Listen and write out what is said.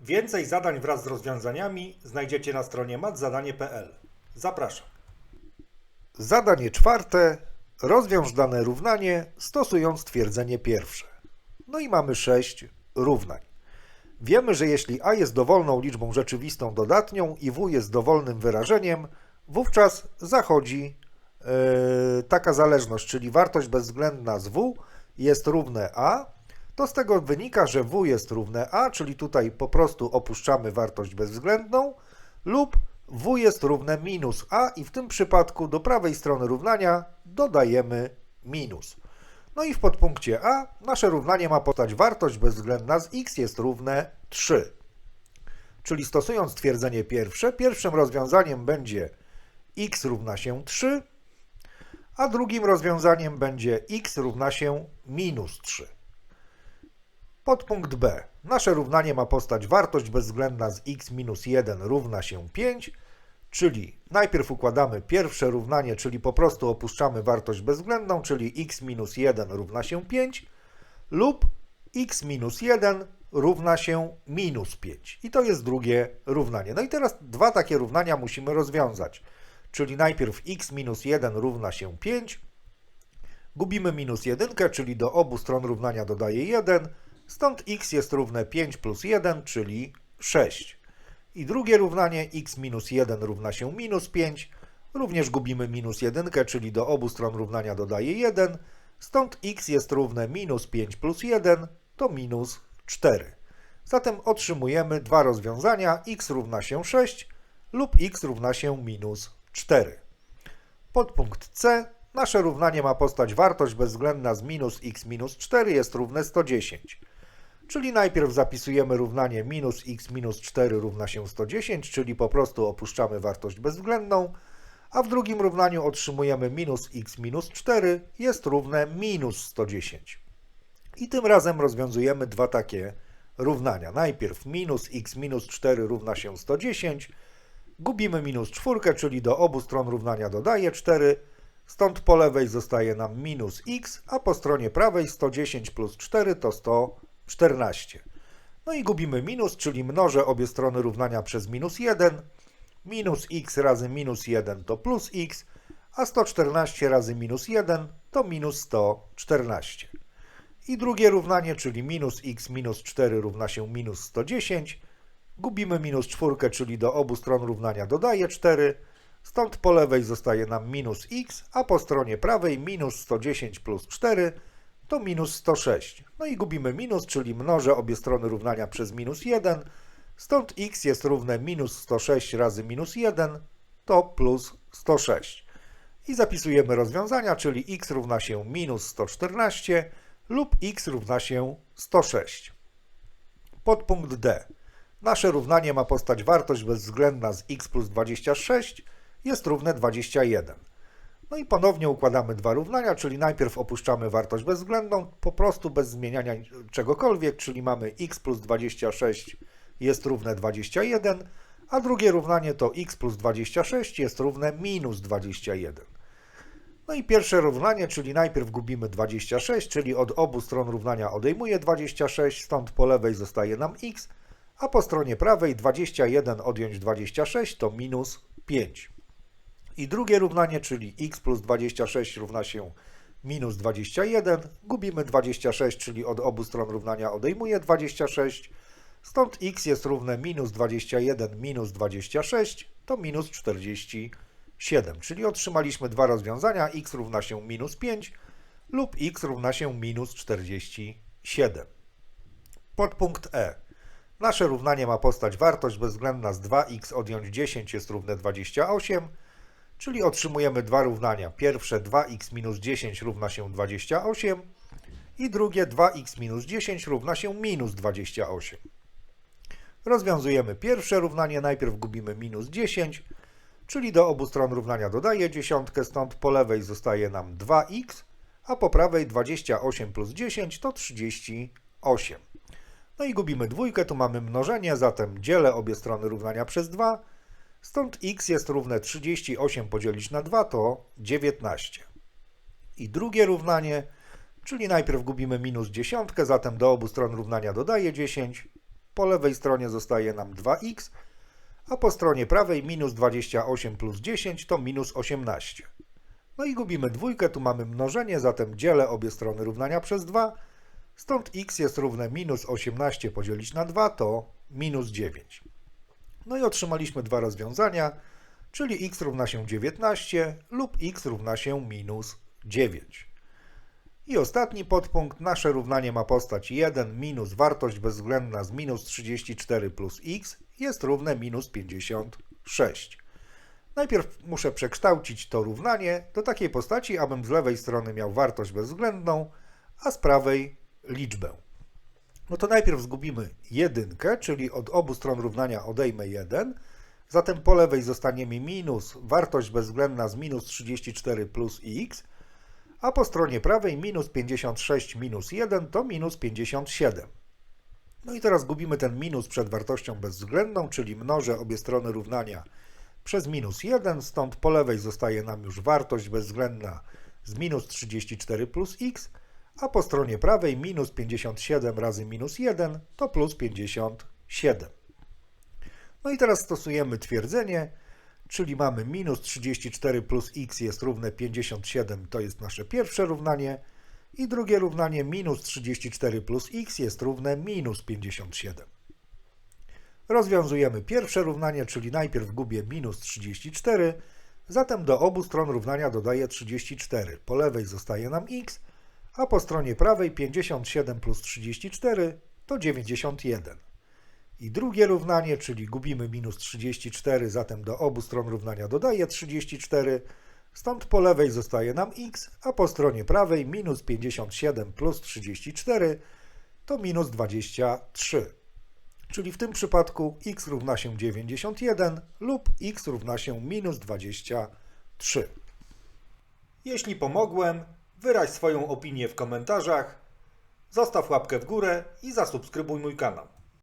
Więcej zadań wraz z rozwiązaniami znajdziecie na stronie matzadanie.pl. Zapraszam. Zadanie czwarte. Rozwiąż dane równanie stosując twierdzenie pierwsze. No i mamy sześć równań. Wiemy, że jeśli a jest dowolną liczbą rzeczywistą dodatnią i w jest dowolnym wyrażeniem, wówczas zachodzi e, taka zależność, czyli wartość bezwzględna z w jest równe a, to z tego wynika, że w jest równe a, czyli tutaj po prostu opuszczamy wartość bezwzględną, lub w jest równe minus a i w tym przypadku do prawej strony równania dodajemy minus. No i w podpunkcie a nasze równanie ma podać wartość bezwzględna z x jest równe 3. Czyli stosując twierdzenie pierwsze, pierwszym rozwiązaniem będzie x równa się 3, a drugim rozwiązaniem będzie x równa się minus 3. Podpunkt B. Nasze równanie ma postać wartość bezwzględna z x minus 1 równa się 5, czyli najpierw układamy pierwsze równanie, czyli po prostu opuszczamy wartość bezwzględną, czyli x minus 1 równa się 5 lub x minus 1 równa się minus 5. I to jest drugie równanie. No i teraz dwa takie równania musimy rozwiązać. Czyli najpierw x minus 1 równa się 5, gubimy minus 1, czyli do obu stron równania dodaję 1, stąd x jest równe 5 plus 1, czyli 6. I drugie równanie x minus 1 równa się minus 5, również gubimy minus 1, czyli do obu stron równania dodaję 1, stąd x jest równe minus 5 plus 1, to minus 4. Zatem otrzymujemy dwa rozwiązania, x równa się 6 lub x równa się minus 4. Podpunkt C. Nasze równanie ma postać wartość bezwzględna z minus x minus 4 jest równe 110. Czyli najpierw zapisujemy równanie minus x minus 4 równa się 110, czyli po prostu opuszczamy wartość bezwzględną, a w drugim równaniu otrzymujemy minus x minus 4 jest równe minus 110. I tym razem rozwiązujemy dwa takie równania. Najpierw minus x minus 4 równa się 110, gubimy minus 4, czyli do obu stron równania dodaję 4, stąd po lewej zostaje nam minus x, a po stronie prawej 110 plus 4 to 114. No i gubimy minus, czyli mnożę obie strony równania przez minus 1, minus x razy minus 1 to plus x, a 114 razy minus 1 to minus 114. I drugie równanie, czyli minus x minus 4 równa się minus 110. Gubimy minus 4, czyli do obu stron równania dodaję 4. Stąd po lewej zostaje nam minus x, a po stronie prawej minus 110 plus 4 to minus 106. No i gubimy minus, czyli mnożę obie strony równania przez minus 1. Stąd x jest równe minus 106 razy minus 1 to plus 106. I zapisujemy rozwiązania, czyli x równa się minus 114 lub x równa się 106. Podpunkt D. Nasze równanie ma postać wartość bezwzględna z x plus 26 jest równe 21. No i ponownie układamy dwa równania, czyli najpierw opuszczamy wartość bezwzględną, po prostu bez zmieniania czegokolwiek, czyli mamy x plus 26 jest równe 21, a drugie równanie to x plus 26 jest równe minus 21. No i pierwsze równanie, czyli najpierw gubimy 26, czyli od obu stron równania odejmuję 26, stąd po lewej zostaje nam x, a po stronie prawej 21 odjąć 26 to minus 5. I drugie równanie, czyli x plus 26 równa się minus 21, gubimy 26, czyli od obu stron równania odejmuję 26, stąd x jest równe minus 21 minus 26 to minus 47, czyli otrzymaliśmy dwa rozwiązania, x równa się minus 5 lub x równa się minus 47. Podpunkt E. Nasze równanie ma postać wartość bezwzględna z 2x odjąć 10 jest równe 28, czyli otrzymujemy dwa równania. Pierwsze 2x minus 10 równa się 28 i drugie 2x minus 10 równa się minus 28. Rozwiązujemy pierwsze równanie, najpierw gubimy minus 10, czyli do obu stron równania dodaję dziesiątkę, stąd po lewej zostaje nam 2x, a po prawej 28 plus 10 to 38. No i gubimy dwójkę, tu mamy mnożenie, zatem dzielę obie strony równania przez 2, stąd x jest równe 38 podzielić na 2 to 19. I drugie równanie, czyli najpierw gubimy minus dziesiątkę, zatem do obu stron równania dodaję 10, po lewej stronie zostaje nam 2x, a po stronie prawej minus 28 plus 10 to minus 18. No i gubimy dwójkę, tu mamy mnożenie, zatem dzielę obie strony równania przez 2, stąd x jest równe minus 18 podzielić na 2 to minus 9. No i otrzymaliśmy dwa rozwiązania, czyli x równa się 19 lub x równa się minus 9. I ostatni podpunkt, nasze równanie ma postać 1 minus wartość bezwzględna z minus 34 plus x jest równe minus 56. Najpierw muszę przekształcić to równanie do takiej postaci, abym z lewej strony miał wartość bezwzględną, a z prawej liczbę. No to najpierw zgubimy jedynkę, czyli od obu stron równania odejmę 1, zatem po lewej zostanie mi minus wartość bezwzględna z minus 34 plus x, a po stronie prawej minus 56 minus 1 to minus 57. No i teraz gubimy ten minus przed wartością bezwzględną, czyli mnożę obie strony równania przez minus 1, stąd po lewej zostaje nam już wartość bezwzględna z minus 34 plus x, a po stronie prawej minus 57 razy minus 1 to plus 57. No i teraz stosujemy twierdzenie, czyli mamy minus 34 plus x jest równe 57, to jest nasze pierwsze równanie, i drugie równanie minus 34 plus x jest równe minus 57. Rozwiązujemy pierwsze równanie, czyli najpierw gubię minus 34, zatem do obu stron równania dodaję 34. Po lewej zostaje nam x, a po stronie prawej 57 plus 34 to 91. I drugie równanie, czyli gubimy minus 34, zatem do obu stron równania dodaję 34, stąd po lewej zostaje nam x, a po stronie prawej minus 57 plus 34 to minus 23. Czyli w tym przypadku x równa się 91 lub x równa się minus 23. Jeśli pomogłem, wyraź swoją opinię w komentarzach, zostaw łapkę w górę i zasubskrybuj mój kanał.